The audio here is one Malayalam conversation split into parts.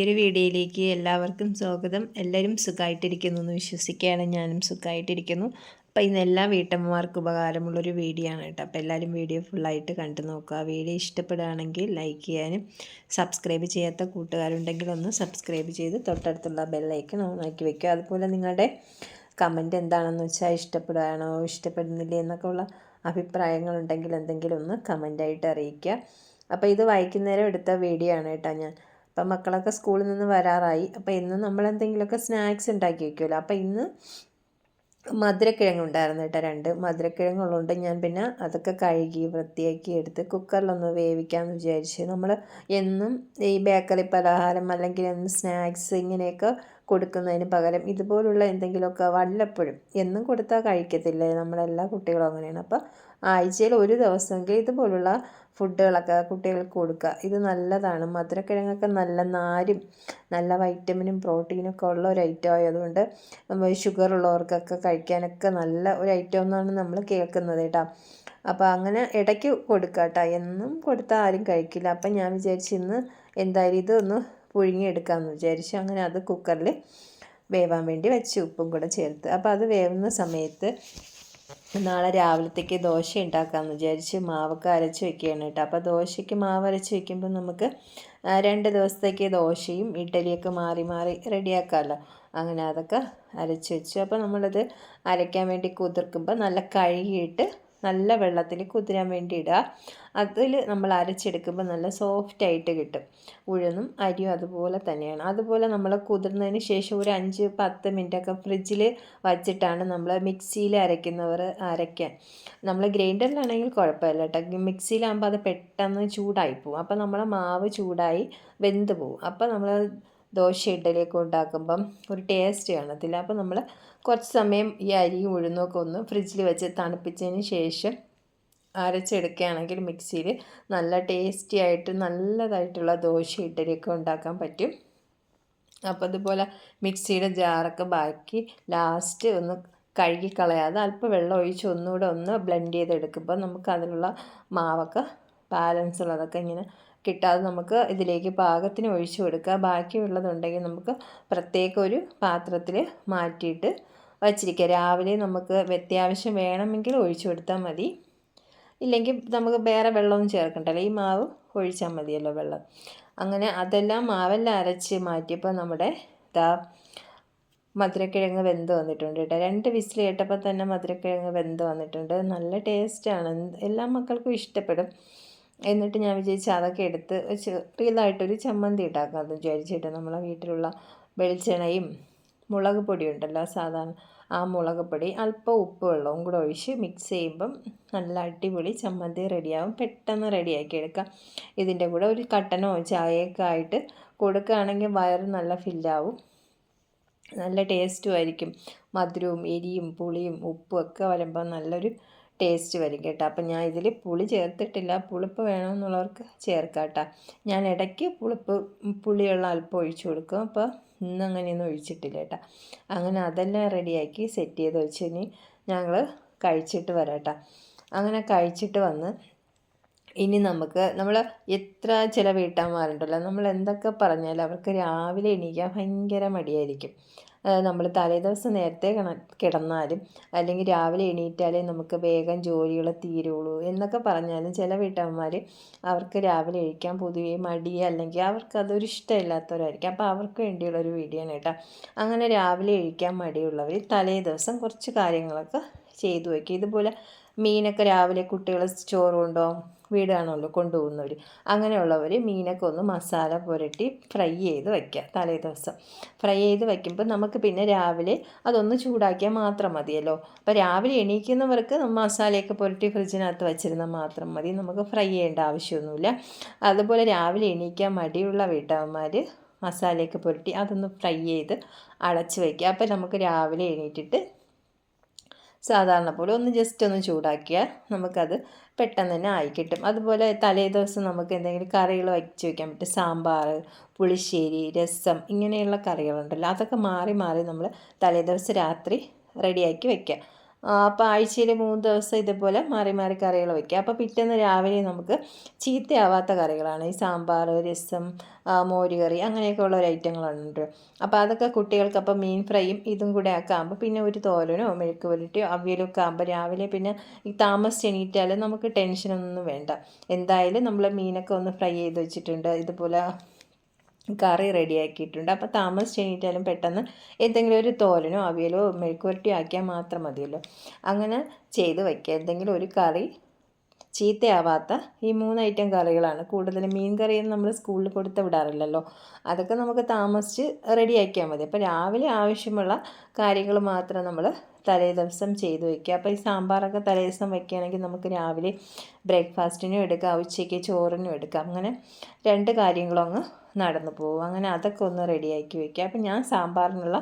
പുതിയൊരു വീഡിയോയിലേക്ക് എല്ലാവർക്കും സ്വാഗതം. എല്ലാവരും സുഖമായിട്ടിരിക്കുന്നു എന്ന് വിശ്വസിക്കുകയാണ്. ഞാനും സുഖമായിട്ടിരിക്കുന്നു അപ്പോൾ ഇന്ന് എല്ലാ വീട്ടമ്മമാർക്ക് ഉപകാരമുള്ളൊരു വീഡിയോ ആണ് കേട്ടോ. അപ്പോൾ എല്ലാവരും വീഡിയോ ഫുള്ളായിട്ട് കണ്ടു നോക്കുക. വീഡിയോ ഇഷ്ടപ്പെടുകയാണെങ്കിൽ ലൈക്ക് ചെയ്യാനും സബ്സ്ക്രൈബ് ചെയ്യാത്ത കൂട്ടുകാരുണ്ടെങ്കിൽ ഒന്ന് സബ്സ്ക്രൈബ് ചെയ്ത് തൊട്ടടുത്തുള്ള ബെല്ലൈക്കൺ ഓണാക്കി വെക്കുക. അതുപോലെ നിങ്ങളുടെ കമന്റ് എന്താണെന്ന് വെച്ചാൽ ഇഷ്ടപ്പെടുകയാണോ ഇഷ്ടപ്പെടുന്നില്ലേ എന്നൊക്കെ ഉള്ള അഭിപ്രായങ്ങളുണ്ടെങ്കിൽ എന്തെങ്കിലും ഒന്ന് കമന്റായിട്ട് അറിയിക്കുക. അപ്പോൾ ഇത് വായിക്കുന്നേരം എടുത്ത വീഡിയോ ആണ് കേട്ടോ ഞാൻ. അപ്പം മക്കളൊക്കെ സ്കൂളിൽ നിന്ന് വരാറായി. അപ്പോൾ ഇന്ന് നമ്മൾ എന്തെങ്കിലുമൊക്കെ സ്നാക്സ് ഉണ്ടാക്കി വയ്ക്കുമല്ലോ അപ്പോൾ ഇന്ന് മധുരക്കിഴങ്ങ് ഉണ്ടായിരുന്നു കേട്ടോ രണ്ട്. മധുരക്കിഴങ്ങുള്ളതുകൊണ്ട് ഞാൻ പിന്നെ അതൊക്കെ കഴുകി വൃത്തിയാക്കി എടുത്ത് കുക്കറിലൊന്ന് വേവിക്കാമെന്ന് വിചാരിച്ച് നമ്മൾ എന്നും ഈ ബേക്കറി പലഹാരം അല്ലെങ്കിൽ എന്നും സ്നാക്സ് ഇങ്ങനെയൊക്കെ കൊടുക്കുന്നതിന് പകരം ഇതുപോലുള്ള എന്തെങ്കിലുമൊക്കെ വല്ലപ്പോഴും എന്നും കൊടുത്താൽ കഴിക്കത്തില്ല? നമ്മളെല്ലാ കുട്ടികളും അങ്ങനെയാണ്. അപ്പോൾ ആഴ്ചയിൽ ഒരു ദിവസമെങ്കിൽ ഇതുപോലുള്ള ഫുഡുകളൊക്കെ കുട്ടികൾക്ക് കൊടുക്കുക. ഇത് നല്ലതാണ്. മധുരക്കിഴങ്ങൊക്കെ നല്ല നാരും നല്ല വൈറ്റമിനും പ്രോട്ടീനും ഒക്കെ ഉള്ള ഒരു ഐറ്റം ആയതുകൊണ്ട് ഷുഗർ ഉള്ളവർക്കൊക്കെ കഴിക്കാനൊക്കെ നല്ല ഒരു ഐറ്റം എന്നാണ് നമ്മൾ കേൾക്കുന്നത് കേട്ടോ. അപ്പോൾ അങ്ങനെ ഇടയ്ക്ക് കൊടുക്കുക കേട്ടോ. എന്നും കൊടുത്താൽ ആരും കഴിക്കില്ല. അപ്പം ഞാൻ വിചാരിച്ചു ഇന്ന് എന്തായാലും ഇതൊന്ന് പുഴുങ്ങിയെടുക്കാമെന്ന് വിചാരിച്ചു. അങ്ങനെ അത് കുക്കറിൽ വേവാൻ വേണ്ടി വെച്ച് ഉപ്പും കൂടെ ചേർത്ത്. അപ്പോൾ അത് വേവുന്ന സമയത്ത് നാളെ രാവിലത്തേക്ക് ദോശ ഉണ്ടാക്കാമെന്ന് വിചാരിച്ച് മാവൊക്കെ അരച്ച് വെക്കുകയാണ് കേട്ടോ. അപ്പോൾ ദോശയ്ക്ക് മാവ് അരച്ച് വെക്കുമ്പോൾ നമുക്ക് രണ്ട് ദിവസത്തേക്ക് ദോശയും ഇഡ്ഡലിയൊക്കെ മാറി മാറി റെഡിയാക്കാമല്ലോ. അങ്ങനെ അതൊക്കെ അരച്ച് വെച്ചു. അപ്പോൾ നമ്മളത് അരയ്ക്കാൻ വേണ്ടി കുതിർക്കുമ്പോൾ നല്ല കഴുകിയിട്ട് നല്ല വെള്ളത്തിൽ കുതിരാൻ വേണ്ടി ഇടുക. അതിൽ നമ്മൾ അരച്ചെടുക്കുമ്പോൾ നല്ല സോഫ്റ്റ് ആയിട്ട് കിട്ടും. ഉഴുന്നും അരിയും അതുപോലെ തന്നെയാണ്. അതുപോലെ നമ്മൾ കുതിർന്നതിന് ശേഷം ഒരു അഞ്ച് പത്ത് മിനിറ്റൊക്കെ ഫ്രിഡ്ജിൽ വച്ചിട്ടാണ് നമ്മൾ മിക്സിയിൽ അരയ്ക്കുന്നവർ അരയ്ക്കാൻ നമ്മൾ ഗ്രൈൻഡറിലാണെങ്കിൽ കുഴപ്പമില്ല കേട്ടോ. മിക്സിയിലാകുമ്പോൾ അത് പെട്ടെന്ന് ചൂടായി പോകും അപ്പോൾ നമ്മളെ മാവ് ചൂടായി വെന്ത് പോകും അപ്പോൾ നമ്മൾ ദോശ ഇഡലിയൊക്കെ ഉണ്ടാക്കുമ്പം ഒരു ടേസ്റ്റ് കാണത്തില്ല അപ്പോൾ നമ്മൾ കുറച്ച് സമയം ഈ അരി ഉഴുന്നൊക്കെ ഒന്ന് ഫ്രിഡ്ജിൽ വെച്ച് തണുപ്പിച്ചതിന് ശേഷം അരച്ചെടുക്കുകയാണെങ്കിൽ മിക്സിയിൽ നല്ല ടേസ്റ്റി ആയിട്ട് നല്ലതായിട്ടുള്ള ദോശ ഇഡലിയൊക്കെ ഉണ്ടാക്കാൻ പറ്റും. അപ്പോൾ അതുപോലെ മിക്സിയുടെ ജാറൊക്കെ ബാക്കി ലാസ്റ്റ് ഒന്ന് കഴുകി കളയാതെ അല്പം വെള്ളം ഒഴിച്ച് ഒന്നുകൂടെ ഒന്ന് ബ്ലെൻഡ് ചെയ്തെടുക്കുമ്പോൾ നമുക്ക് അതിനുള്ള മാവൊക്കെ ബാലൻസ് ഉള്ളതൊക്കെ ഇങ്ങനെ കിട്ടാതെ നമുക്ക് ഇതിലേക്ക് പാകത്തിന് ഒഴിച്ചു കൊടുക്കുക. ബാക്കിയുള്ളതുണ്ടെങ്കിൽ നമുക്ക് പ്രത്യേക ഒരു പാത്രത്തിൽ മാറ്റിയിട്ട് വച്ചിരിക്കുക. രാവിലെ നമുക്ക് അത്യാവശ്യം വേണമെങ്കിൽ ഒഴിച്ചു കൊടുത്താൽ മതി. ഇല്ലെങ്കിൽ നമുക്ക് വേറെ വെള്ളമൊന്നും ചേർക്കണ്ടല്ലോ. ഈ മാവ് ഒഴിച്ചാൽ മതിയല്ലോ വെള്ളം. അങ്ങനെ അതെല്ലാം മാവെല്ലാം അരച്ച് മാറ്റിയപ്പോൾ നമ്മുടെ ഇതാ മധുരക്കിഴങ്ങ് വെന്ത് വന്നിട്ടുണ്ട് കേട്ടോ. രണ്ട് വിസിൽ കേട്ടപ്പോൾ തന്നെ മധുരക്കിഴങ്ങ് വെന്ത് വന്നിട്ടുണ്ട്. നല്ല ടേസ്റ്റാണ്. എല്ലാ മക്കൾക്കും ഇഷ്ടപ്പെടും. എന്നിട്ട് ഞാൻ വിചാരിച്ചു അതൊക്കെ എടുത്ത് ചെറിയതായിട്ടൊരു ചമ്മന്തി ഉണ്ടാക്കാമെന്ന് വിചാരിച്ചിട്ട് നമ്മളെ വീട്ടിലുള്ള വെളിച്ചെണ്ണയും മുളക് പൊടി ഉണ്ടല്ലോ സാധാരണ ആ മുളക് പൊടി അല്പം ഉപ്പ് വെള്ളവും കൂടെ ഒഴിച്ച് മിക്സ് ചെയ്യുമ്പം നല്ല അടിപൊളി ചമ്മന്തി റെഡിയാവും. പെട്ടെന്ന് റെഡിയാക്കി എടുക്കാം. ഇതിന്റെ കൂടെ ഒരു കട്ടനോ ചായയൊക്കെ ആയിട്ട് കൊടുക്കുകയാണെങ്കിൽ വയറ് നല്ല ഫില്ലാവും. നല്ല ടേസ്റ്റും ആയിരിക്കും. മധുരവും എരിയും പുളിയും ഉപ്പും ഒക്കെ വരുമ്പോൾ നല്ലൊരു ടേസ്റ്റ് വരും കേട്ടോ. അപ്പം ഞാൻ ഇതിൽ പുളി ചേർത്തിട്ടില്ല. പുളിപ്പ് വേണമെന്നുള്ളവർക്ക് ചേർക്കാം കേട്ടോ ഞാൻ ഇടയ്ക്ക് പുളിപ്പ് പുളിയുള്ള അല്പം ഒഴിച്ചു കൊടുക്കും. അപ്പോൾ ഇന്ന് അങ്ങനെയൊന്നും ഒഴിച്ചിട്ടില്ല കേട്ടോ. അങ്ങനെ അതെല്ലാം റെഡിയാക്കി സെറ്റ് ചെയ്ത് വെച്ച് ഇനി ഞങ്ങൾ കഴിച്ചിട്ട് വരാം അങ്ങനെ കഴിച്ചിട്ട് വന്ന് ഇനി നമുക്ക് നമ്മൾ എത്ര ചില വീട്ടമ്മമാരുണ്ടല്ലോ നമ്മൾ എന്തൊക്കെ പറഞ്ഞാലും അവർക്ക് രാവിലെ എണീക്കാൻ ഭയങ്കര മടിയായിരിക്കും. നമ്മൾ തലേദിവസം നേരത്തെ കിടന്നാലും അല്ലെങ്കിൽ രാവിലെ എണീറ്റാലേ നമുക്ക് വേഗം ജോലികൾ തീരുള്ളൂ എന്നൊക്കെ പറഞ്ഞാലും ചില വീട്ടമ്മമാർ അവർക്ക് രാവിലെ എഴിക്കാൻ പൊതുവേ മടി അല്ലെങ്കിൽ അവർക്ക് അതൊരു ഇഷ്ടമില്ലാത്തവരായിരിക്കും. അപ്പോൾ അവർക്ക് വേണ്ടിയുള്ള ഒരു വീഡിയോ ആണ് കേട്ടോ. അങ്ങനെ രാവിലെ എഴിക്കാൻ മടിയുള്ളവർ തലേദിവസം കുറച്ച് കാര്യങ്ങളൊക്കെ ചെയ്തു വയ്ക്കുക ഇതുപോലെ മീനൊക്കെ രാവിലെ കുട്ടികൾ ചോറ് കൊണ്ടുപോകും വീടാണല്ലോ കൊണ്ടുപോകുന്നവർ അങ്ങനെയുള്ളവർ മീനൊക്കെ ഒന്ന് മസാല പുരട്ടി ഫ്രൈ ചെയ്ത് വയ്ക്കുക തലേ ദിവസം. ഫ്രൈ ചെയ്ത് വയ്ക്കുമ്പോൾ നമുക്ക് പിന്നെ രാവിലെ അതൊന്ന് ചൂടാക്കിയാൽ മാത്രം മതിയല്ലോ. അപ്പോൾ രാവിലെ എണീക്കുന്നവർക്ക് മസാലയൊക്കെ പുരട്ടി ഫ്രിഡ്ജിനകത്ത് വെച്ചിരുന്നാൽ മാത്രം മതി. നമുക്ക് ഫ്രൈ ചെയ്യേണ്ട ആവശ്യമൊന്നുമില്ല. അതുപോലെ രാവിലെ എണീക്കാൻ മടിയുള്ള വീട്ടമ്മമാർ മസാലയൊക്കെ പുരട്ടി അതൊന്ന് ഫ്രൈ ചെയ്ത് അടച്ച് വയ്ക്കുക അപ്പോൾ നമുക്ക് രാവിലെ എണീറ്റിട്ട് സാധാരണ പോലെ ഒന്ന് ജസ്റ്റ് ഒന്ന് ചൂടാക്കിയാൽ നമുക്കത് പെട്ടെന്ന് തന്നെ ആയി കിട്ടും. അതുപോലെ തലേ ദിവസം നമുക്ക് എന്തെങ്കിലും കറികൾ വച്ച് വയ്ക്കാൻ പറ്റും സാമ്പാർ പുളിശ്ശേരി രസം ഇങ്ങനെയുള്ള കറികളുണ്ടല്ലോ. അതൊക്കെ മാറി മാറി നമ്മൾ തലേ ദിവസം രാത്രി റെഡിയാക്കി വയ്ക്കുക അപ്പോൾ ആഴ്ചയിൽ മൂന്ന് ദിവസം ഇതുപോലെ മാറി മാറി കറികൾ വയ്ക്കുക അപ്പോൾ പിറ്റേന്ന് രാവിലെ നമുക്ക് ചീത്തയാവാത്ത കറികളാണ്. ഈ സാമ്പാർ രസം മോരുകറി അങ്ങനെയൊക്കെ ഉള്ള ഒരു ഐറ്റങ്ങളുണ്ട് അപ്പോൾ അതൊക്കെ കുട്ടികൾക്ക് അപ്പോൾ മീൻ ഫ്രൈയും ഇതും കൂടെ ഒക്കെ പിന്നെ ഒരു തോരനോ മെഴുക്ക് പുരട്ടിയോ അവിയലൊക്കെ ആകുമ്പോൾ രാവിലെ പിന്നെ ഈ താമസിച്ച് എണീറ്റാൽ നമുക്ക് ടെൻഷനൊന്നും വേണ്ട. എന്തായാലും നമ്മൾ മീനൊക്കെ ഒന്ന് ഫ്രൈ ചെയ്ത് വെച്ചിട്ടുണ്ട്. ഇതുപോലെ കറി റെഡിയാക്കിയിട്ടുണ്ട് അപ്പോൾ താമസിച്ച് കഴിഞ്ഞിട്ടാലും പെട്ടെന്ന് എന്തെങ്കിലും ഒരു തോരനോ അവിയലോ മെഴുക്കുവരട്ടിയോ ആക്കിയാൽ മാത്രം മതിയല്ലോ. അങ്ങനെ ചെയ്ത് വയ്ക്കുക എന്തെങ്കിലും ഒരു കറി ചീത്തയാവാത്ത ഈ മൂന്ന് ഐറ്റം കറികളാണ്. കൂടുതലും മീൻ കറിയൊന്നും നമ്മൾ സ്കൂളിൽ കൊടുത്ത് വിടാറില്ലല്ലോ. അതൊക്കെ നമുക്ക് താമസിച്ച് റെഡിയാക്കിയാൽ മതി. അപ്പോൾ രാവിലെ ആവശ്യമുള്ള കാര്യങ്ങൾ മാത്രം നമ്മൾ തലേ ദിവസം ചെയ്ത് വയ്ക്കുക അപ്പോൾ ഈ സാമ്പാറൊക്കെ തലേ ദിവസം വയ്ക്കുകയാണെങ്കിൽ നമുക്ക് രാവിലെ ബ്രേക്ക്ഫാസ്റ്റിനും എടുക്കാം. ഉച്ചയ്ക്ക് ചോറിനും എടുക്കാം. അങ്ങനെ രണ്ട് കാര്യങ്ങളും അങ്ങ് നടന്നു പോകും. അങ്ങനെ അതൊക്കെ ഒന്ന് റെഡിയാക്കി വയ്ക്കുക അപ്പം ഞാൻ സാമ്പാറിനുള്ള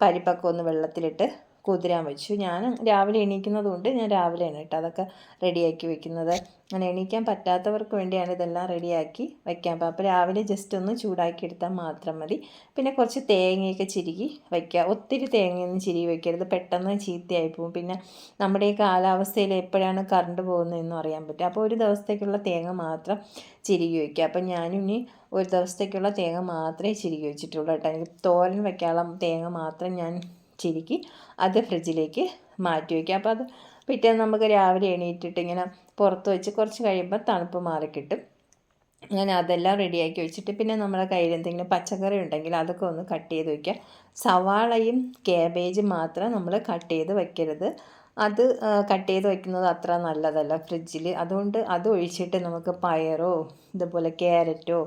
പരിപ്പൊക്കെ ഒന്ന് വെള്ളത്തിലിട്ട് കുതിരാൻ വെച്ചു. ഞാൻ രാവിലെ എണീക്കുന്നത് കൊണ്ട് ഞാൻ രാവിലെയാണ് കേട്ടോ അതൊക്കെ റെഡിയാക്കി വെക്കുന്നത്. അങ്ങനെ എണീക്കാൻ പറ്റാത്തവർക്ക് വേണ്ടിയാണ് ഇതെല്ലാം റെഡിയാക്കി വയ്ക്കാൻ അപ്പോൾ രാവിലെ ജസ്റ്റ് ഒന്ന് ചൂടാക്കി എടുത്താൽ മാത്രം മതി. പിന്നെ കുറച്ച് തേങ്ങയൊക്കെ ചിരുകി വയ്ക്കുക ഒത്തിരി തേങ്ങയൊന്നും ചിരുകി വയ്ക്കരുത് പെട്ടെന്ന് ചീത്തയായി പോകും. പിന്നെ നമ്മുടെ ഈ കാലാവസ്ഥയിൽ എപ്പോഴാണ് കറണ്ട് പോകുന്നതെന്നും അറിയാൻ പറ്റും. അപ്പോൾ ഒരു ദിവസത്തേക്കുള്ള തേങ്ങ മാത്രം ചിരുകി വയ്ക്കുക അപ്പം ഇനി ഒരു ദിവസത്തേക്കുള്ള തേങ്ങ മാത്രമേ ചിരുകി വെച്ചിട്ടുള്ളൂ കേട്ടോ. എനിക്ക് തോരൻ വയ്ക്കാനുള്ള തേങ്ങ മാത്രം ഞാൻ ചിരുക്കി അത് ഫ്രിഡ്ജിലേക്ക് മാറ്റി വയ്ക്കുക അപ്പോൾ അത് പിറ്റേന്ന് നമുക്ക് രാവിലെ എണീറ്റിട്ട് ഇങ്ങനെ പുറത്ത് വെച്ച് കുറച്ച് കഴിയുമ്പോൾ തണുപ്പ് മാറിക്കിട്ടും. അങ്ങനെ അതെല്ലാം റെഡിയാക്കി വെച്ചിട്ട് പിന്നെ നമ്മുടെ കയ്യിൽ എന്തെങ്കിലും പച്ചക്കറി ഉണ്ടെങ്കിൽ അതൊക്കെ ഒന്ന് കട്ട് ചെയ്ത് വയ്ക്കുക. സവാളയും കാബേജും മാത്രം നമ്മൾ കട്ട് ചെയ്ത് വയ്ക്കരുത് അത് കട്ട് ചെയ്ത് വയ്ക്കുന്നത് അത്ര നല്ലതല്ല ഫ്രിഡ്ജിൽ. അതുകൊണ്ട് അത് ഒഴിച്ചിട്ട് നമുക്ക് പയറോ ഇതുപോലെ ക്യാരറ്റോ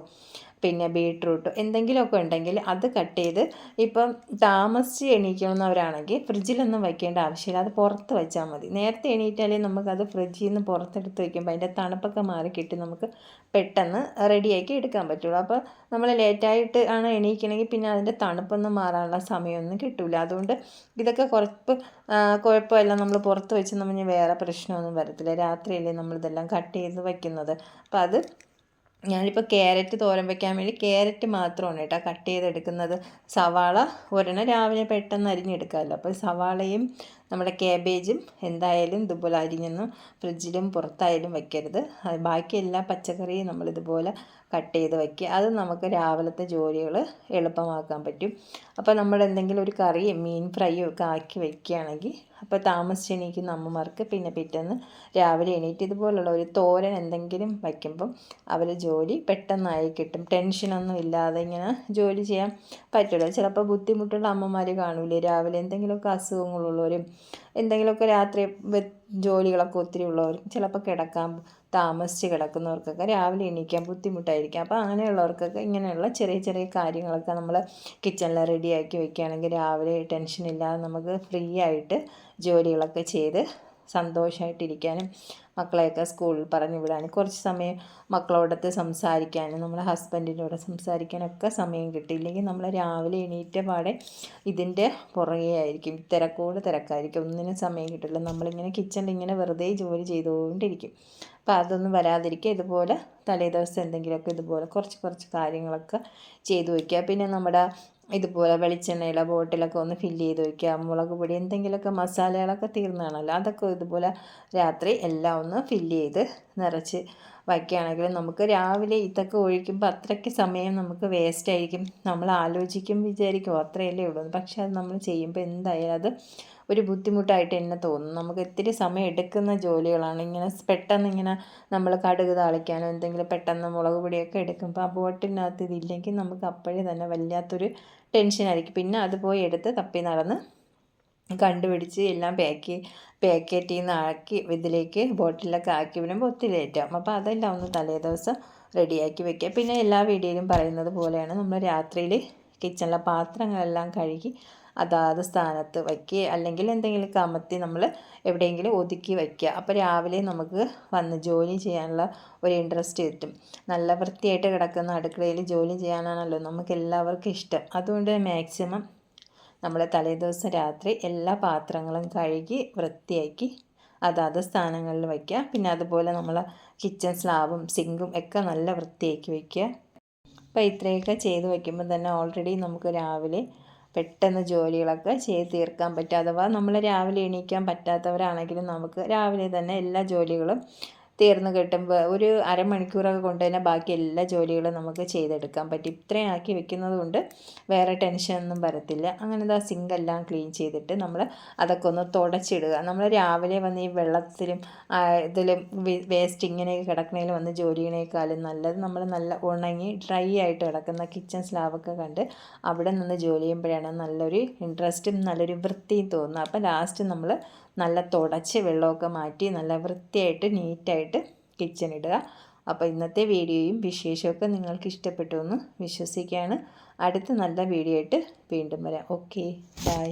പിന്നെ ബീട്രൂട്ട് എന്തെങ്കിലുമൊക്കെ ഉണ്ടെങ്കിൽ അത് കട്ട് ചെയ്ത് ഇപ്പം താമസിച്ച് എണീക്കുന്നവരാണെങ്കിൽ ഫ്രിഡ്ജിലൊന്നും വയ്ക്കേണ്ട ആവശ്യമില്ല. അത് പുറത്ത് വെച്ചാൽ മതി. നേരത്തെ എണീറ്റാലേ നമുക്കത് ഫ്രിഡ്ജിൽ നിന്ന് പുറത്തെടുത്ത് വയ്ക്കുമ്പോൾ അതിന്റെ തണുപ്പൊക്കെ മാറി കിട്ടി നമുക്ക് പെട്ടെന്ന് റെഡിയാക്കി എടുക്കാൻ പറ്റുള്ളൂ. അപ്പോൾ നമ്മൾ ലേറ്റായിട്ട് ആണ് എണീക്കണമെങ്കിൽ പിന്നെ അതിന്റെ തണുപ്പൊന്നും മാറാനുള്ള സമയമൊന്നും കിട്ടില്ല അതുകൊണ്ട് ഇതൊക്കെ കുറച്ച് കുഴപ്പമില്ല. നമ്മൾ പുറത്ത് വെച്ച് നമ്മൾ വേറെ പ്രശ്നമൊന്നും വരത്തില്ല. രാത്രിയല്ലേ നമ്മളിതെല്ലാം കട്ട് ചെയ്ത് വയ്ക്കുന്നത്. അപ്പോൾ അത് ഞാനിപ്പോൾ ക്യാരറ്റ് തോരൻ വയ്ക്കാൻ വേണ്ടി ക്യാരറ്റ് മാത്രമാണ് കേട്ടോ കട്ട് ചെയ്തെടുക്കുന്നത്. സവാള ഒരെണ്ണം രാവിലെ പെട്ടെന്ന് അരിഞ്ഞെടുക്കാമല്ലോ. അപ്പോൾ സവാളയും നമ്മുടെ ക്യാബേജും എന്തായാലും ഇതുപോലെ അരിഞ്ഞൊന്നും ഫ്രിഡ്ജിലും പുറത്തായാലും വെക്കരുത്. ബാക്കി എല്ലാ പച്ചക്കറിയും നമ്മളിതുപോലെ കട്ട് ചെയ്ത് വയ്ക്കുക അത് നമുക്ക് രാവിലത്തെ ജോലികൾ എളുപ്പമാക്കാൻ പറ്റും. അപ്പോൾ നമ്മൾ എന്തെങ്കിലും ഒരു കറി മീൻ ഫ്രൈയും ഒക്കെ ആക്കി വയ്ക്കുകയാണെങ്കിൽ അപ്പോൾ താമസിച്ചെണീക്കുന്ന അമ്മമാർക്ക് പിന്നെ പിറ്റേന്ന് രാവിലെ എണീറ്റ് ഇതുപോലുള്ള ഒരു തോരൻ എന്തെങ്കിലും വയ്ക്കുമ്പം അവർ ജോലി പെട്ടെന്നായി കിട്ടും. ടെൻഷനൊന്നും ഇല്ലാതെ ഇങ്ങനെ ജോലി ചെയ്യാൻ പറ്റുള്ളൂ. ചിലപ്പോൾ ബുദ്ധിമുട്ടുള്ള അമ്മമാർ കാണൂലേ? രാവിലെ എന്തെങ്കിലുമൊക്കെ അസുഖങ്ങളുള്ളവരും എന്തെങ്കിലുമൊക്കെ രാത്രി ജോലികളൊക്കെ ഒത്തിരി ഉള്ളവർ ചിലപ്പോൾ കിടക്കാൻ താമസിച്ച് കിടക്കുന്നവർക്കൊക്കെ രാവിലെ എണീക്കാൻ ബുദ്ധിമുട്ടായിരിക്കും. അപ്പോൾ അങ്ങനെയുള്ളവർക്കൊക്കെ ഇങ്ങനെയുള്ള ചെറിയ ചെറിയ കാര്യങ്ങളൊക്കെ നമ്മൾ കിച്ചണിൽ റെഡിയാക്കി വയ്ക്കുകയാണെങ്കിൽ രാവിലെ ടെൻഷൻ ഇല്ലാതെ നമുക്ക് ഫ്രീ ആയിട്ട് ജോലികളൊക്കെ ചെയ്ത് സന്തോഷമായിട്ടിരിക്കാനും മക്കളെയൊക്കെ സ്കൂളിൽ പറഞ്ഞു വിടാനും കുറച്ച് സമയം മക്കളോടൊത്ത് സംസാരിക്കാനും നമ്മുടെ ഹസ്ബൻഡിനോട് സംസാരിക്കാനൊക്കെ സമയം കിട്ടിയില്ലെങ്കിൽ നമ്മൾ രാവിലെ എണീറ്റ പാടെ ഇതിന്റെ പുറകെ ആയിരിക്കും. തിരക്കോട് തിരക്കായിരിക്കും. ഒന്നിനും സമയം കിട്ടില്ല. നമ്മളിങ്ങനെ കിച്ചണിൽ ഇങ്ങനെ വെറുതെ ജോലി ചെയ്തുകൊണ്ടിരിക്കും. അപ്പോൾ അതൊന്നും വരാതിരിക്കുക. ഇതുപോലെ തലേ ദിവസം എന്തെങ്കിലുമൊക്കെ ഇതുപോലെ കുറച്ച് കുറച്ച് കാര്യങ്ങളൊക്കെ ചെയ്തു വയ്ക്കുക. പിന്നെ നമ്മുടെ ഇതുപോലെ വെളിച്ചെണ്ണയിലെ ബോട്ടിലൊക്കെ ഒന്ന് ഫില്ല് ചെയ്ത് വയ്ക്കുക മുളക് പൊടി എന്തെങ്കിലുമൊക്കെ മസാലകളൊക്കെ തീർന്നതാണല്ലോ അതൊക്കെ ഇതുപോലെ രാത്രി എല്ലാം ഒന്ന് ഫില്ല് ചെയ്ത് നിറച്ച് വയ്ക്കുകയാണെങ്കിൽ നമുക്ക് രാവിലെ ഇതൊക്കെ ഒഴിക്കുമ്പോൾ അത്രയ്ക്ക് സമയം നമുക്ക് വേസ്റ്റ് ആയിരിക്കും. നമ്മൾ ആലോചിക്കും വിചാരിക്കും അത്രയല്ലേ ഉള്ളൂ. പക്ഷെ അത് നമ്മൾ ചെയ്യുമ്പോൾ എന്തായാലും അത് ഒരു ബുദ്ധിമുട്ടായിട്ട് തന്നെ തോന്നും നമുക്ക് ഇത്തിരി സമയം എടുക്കുന്ന ജോലികളാണ്. ഇങ്ങനെ പെട്ടെന്ന് ഇങ്ങനെ നമ്മൾ കടുക് താളിക്കാനോ എന്തെങ്കിലും പെട്ടെന്ന് മുളക് പൊടിയൊക്കെ എടുക്കുമ്പോൾ ആ ബോട്ടിനകത്ത് ഇതില്ലെങ്കിൽ നമുക്ക് അപ്പോഴേ തന്നെ വല്ലാത്തൊരു ടെൻഷനായിരിക്കും പിന്നെ അത് പോയി എടുത്ത് തപ്പി നടന്ന് കണ്ടുപിടിച്ച് എല്ലാം പാക്ക് പാക്കറ്റിൽ നിന്ന് ആക്കി ഇതിലേക്ക് ബോട്ടിലൊക്കെ ആക്കി വിടുമ്പോൾ ഒത്തിരി ലേറ്റാവും. അപ്പോൾ അതെല്ലാം ഒന്ന് തലേദിവസം റെഡിയാക്കി വെക്കുക. പിന്നെ എല്ലാ വീഡിയോയിലും പറയുന്നത് പോലെയാണ്. നമ്മൾ രാത്രിയിൽ കിച്ചണിലെ പാത്രങ്ങളെല്ലാം കഴുകി അതാത് സ്ഥാനത്ത് വയ്ക്കുക അല്ലെങ്കിൽ എന്തെങ്കിലും കമത്തി നമ്മൾ എവിടെയെങ്കിലും ഒതുക്കി വയ്ക്കുക. അപ്പോൾ രാവിലെ നമുക്ക് വന്ന് ജോലി ചെയ്യാനുള്ള ഒരു ഇൻട്രസ്റ്റ് കിട്ടും. നല്ല വൃത്തിയായിട്ട് കിടക്കുന്ന അടുക്കളയിൽ ജോലി ചെയ്യാനാണല്ലോ നമുക്ക് എല്ലാവർക്കും ഇഷ്ടം. അതുകൊണ്ട് മാക്സിമം നമ്മൾ തലേദിവസം രാത്രി എല്ലാ പാത്രങ്ങളും കഴുകി വൃത്തിയാക്കി അതാത് സ്ഥാനങ്ങളിൽ വയ്ക്കുക. പിന്നെ അതുപോലെ നമ്മൾ കിച്ചൺ സ്ലാബും സിങ്കും ഒക്കെ നല്ല വൃത്തിയാക്കി വയ്ക്കുക. അപ്പോൾ ഇത്രയൊക്കെ ചെയ്ത് വയ്ക്കുമ്പോൾ തന്നെ ഓൾറെഡി നമുക്ക് രാവിലെ പെട്ടെന്ന് ജോലികളൊക്കെ ചെയ്ത് തീർക്കാൻ പറ്റും. അഥവാ നമ്മൾ രാവിലെ എണീക്കാൻ പറ്റാത്തവരാണെങ്കിലും നമുക്ക് രാവിലെ തന്നെ എല്ലാ ജോലികളും തീർന്നു കിട്ടുമ്പോൾ ഒരു അരമണിക്കൂറൊക്കെ കൊണ്ട് തന്നെ ബാക്കി എല്ലാ ജോലികളും നമുക്ക് ചെയ്തെടുക്കാൻ പറ്റും. ഇത്രയും ആക്കി വെക്കുന്നത് കൊണ്ട് വേറെ ടെൻഷനൊന്നും വരത്തില്ല. അങ്ങനെ ഇതാ സിങ്കെല്ലാം ക്ലീൻ ചെയ്തിട്ട് നമ്മൾ അതൊക്കെ ഒന്ന് തുടച്ചിടുക. നമ്മൾ രാവിലെ വന്ന് ഈ വെള്ളത്തിലും ഇതിലും വേസ്റ്റ് ഇങ്ങനെ കിടക്കണേൽ വന്ന് ജോലി നല്ലത്. നമ്മൾ നല്ല ഉണങ്ങി ഡ്രൈ ആയിട്ട് കിടക്കുന്ന കിച്ചൺ സ്ലാബൊക്കെ കണ്ട് അവിടെ നിന്ന് ജോലി ചെയ്യുമ്പോഴാണ് നല്ലൊരു ഇൻട്രസ്റ്റും നല്ലൊരു വൃത്തിയും തോന്നുന്നത് അപ്പോൾ ലാസ്റ്റ് നമ്മൾ നല്ല തുടച്ച് വെള്ളമൊക്കെ മാറ്റി നല്ല വൃത്തിയായിട്ട് നീറ്റായിട്ട് കിച്ചൺ ഇടുക. അപ്പോൾ ഇന്നത്തെ വീഡിയോയും വിശേഷമൊക്കെ നിങ്ങൾക്ക് ഇഷ്ടപ്പെട്ടു എന്ന് വിശ്വസിക്കുകയാണ്. അടുത്ത നല്ല വീഡിയോ ആയിട്ട് വീണ്ടും വരാം. Okay bye